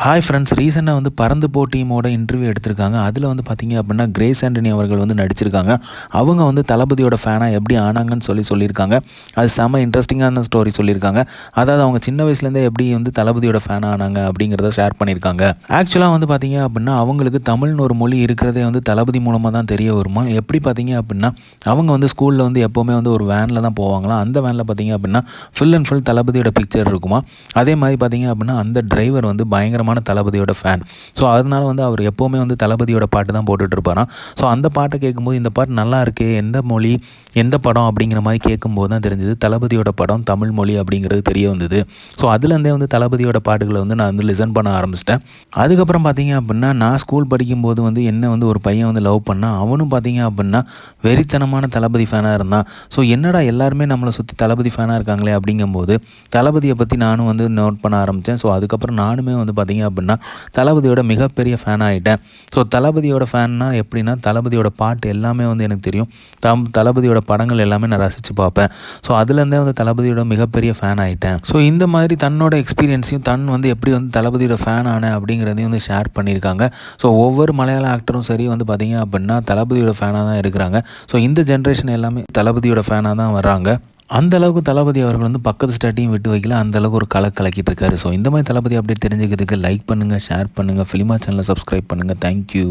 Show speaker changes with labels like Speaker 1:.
Speaker 1: Hi friends ரீசெண்டாக வந்து பறந்து போ டீமோட இன்டர்வியூ எடுத்திருக்காங்க. அதில் வந்து பார்த்தீங்க அப்படின்னா கிரேஸ் ஆண்டனி அவர்கள் வந்து நடிச்சிருக்காங்க. அவங்க வந்து தளபதியோட ஃபேனாக எப்படி ஆனாங்கன்னு சொல்லி சொல்லியிருக்காங்க. அது செம இன்ட்ரெஸ்டிங்கான ஸ்டோரி சொல்லியிருக்காங்க. அதாவது அவங்க சின்ன வயசுலேருந்தே எப்படி வந்து தளபதியோட ஃபேன் ஆனாங்க அப்படிங்கிறத ஷேர் பண்ணியிருக்காங்க. ஆக்சுவலாக வந்து பார்த்தீங்க அப்படின்னா அவங்களுக்கு தமிழ்னு ஒரு மொழி இருக்கிறதே வந்து தளபதி மூலமாக தான் தெரிய வருமா? எப்படி பார்த்தீங்க அப்படின்னா அவங்க வந்து ஸ்கூலில் வந்து எப்போவுமே வந்து ஒரு வேனில் தான் போவாங்களாம் அந்த வேனில் பார்த்தீங்க அப்படின்னா ஃபுல் அண்ட் ஃபுல் தளபதியோட பிக்சர் இருக்குமா? அதே மாதிரி பார்த்தீங்க அப்படின்னா அந்த டிரைவர் வந்து பயங்கர பயங்கரமான தளபதியோட ஃபேன் ஸோ அதனால வந்து அவர் எப்போவுமே வந்து தளபதியோட பாட்டு தான் போட்டுட்ருப்பாராம். ஸோ அந்த பாட்டை கேட்கும்போது இந்த பாட்டு நல்லா இருக்கே எந்த மொழி எந்த படம் அப்படிங்கிற மாதிரி கேட்கும்போது தான் தெரிஞ்சது. தளபதியோட படம் தமிழ் மொழி அப்படிங்கிறது தெரிய வந்தது. ஸோ அதுலேருந்தே வந்து தளபதியோட பாட்டுகளை வந்து நான் வந்து லிசன் பண்ண ஆரம்பிச்சிட்டேன். அதுக்கப்புறம் பார்த்தீங்க அப்படின்னா நான் ஸ்கூல் படிக்கும்போது வந்து என்ன வந்து ஒரு பையன் வந்து லவ் பண்ணால் அவனும் பார்த்தீங்க அப்படின்னா வெறித்தனமான தளபதி ஃபேனாக இருந்தான். ஸோ என்னடா எல்லாருமே நம்மளை சுற்றி தளபதி ஃபேனாக இருக்காங்களே அப்படிங்கும்போது தளபதியை பற்றி நானும் வந்து நோட் பண்ண ஆரம்பித்தேன் ஸோ அதுக்கப்புறம் நானுமே வந்து பார்த்தீங்க பார்த்தீங்க அப்படின்னா தளபதியோட மிகப்பெரிய ஃபேன் ஆகிட்டேன் ஸோ தளபதியோட ஃபேன்னா எப்படின்னா தளபதியோட பாட்டு எல்லாமே வந்து எனக்கு தெரியும். தம் தளபதியோட படங்கள் எல்லாமே நான் ரசித்து பார்ப்பேன். ஸோ அதுலேருந்தே வந்து தளபதியோட மிகப்பெரிய ஃபேன் ஆகிட்டேன் ஸோ இந்த மாதிரி தன்னோட எக்ஸ்பீரியன்ஸையும் தன் வந்து எப்படி வந்து தளபதியோட ஃபேன் ஆனேன் அப்படிங்கிறதையும் வந்து ஷேர் பண்ணியிருக்காங்க. ஸோ ஒவ்வொரு மலையாள ஆக்டரும் சரி வந்து பார்த்தீங்க அப்படின்னா தளபதியோட ஃபேனாக தான் இருக்கிறாங்க. ஸோ இந்த ஜென்ரேஷன் எல்லாமே தளபதியோட ஃபேனாக தான் வர்றாங்க. அந்த அளவுக்கு தளபதி அவர்கள் வந்து பக்கத்து ஸ்டாட்டையும் விட்டு வைக்கல அந்த அளவுக்கு ஒரு கலை கலக்கிட்டு இருக்காரு ஸோ இந்த மாதிரி தளபதி அப்டேட் தெரிஞ்சுக்கிறதுக்கு லைக் பண்ணுங்கள் ஷேர் பண்ணுங்கள் ஃபிலிமா சேனலை சப்ஸ்கிரைப் பண்ணுங்கள் தேங்க்யூ